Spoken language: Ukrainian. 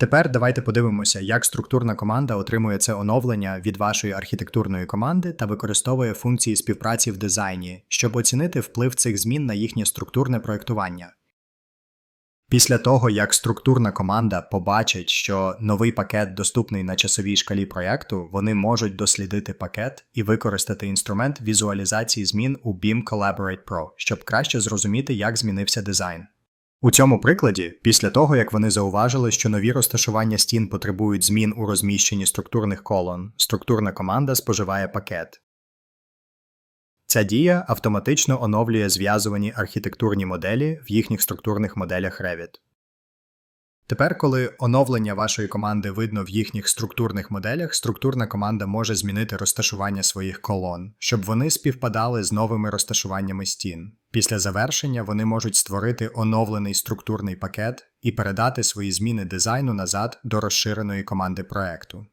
Тепер давайте подивимося, як структурна команда отримує це оновлення від вашої архітектурної команди та використовує функції співпраці в дизайні, щоб оцінити вплив цих змін на їхнє структурне проєктування. Після того, як структурна команда побачить, що новий пакет доступний на часовій шкалі проєкту, вони можуть дослідити пакет і використати інструмент візуалізації змін у BIM Collaborate Pro, щоб краще зрозуміти, як змінився дизайн. У цьому прикладі, після того як вони зауважили, що нові розташування стін потребують змін у розміщенні структурних колон, структурна команда споживає пакет. Ця дія автоматично оновлює зв'язувані архітектурні моделі в їхніх структурних моделях Revit. Тепер, коли оновлення вашої команди видно в їхніх структурних моделях, структурна команда може змінити розташування своїх колон, щоб вони співпадали з новими розташуваннями стін. Після завершення вони можуть створити оновлений структурний пакет і передати свої зміни дизайну назад до розширеної команди проекту.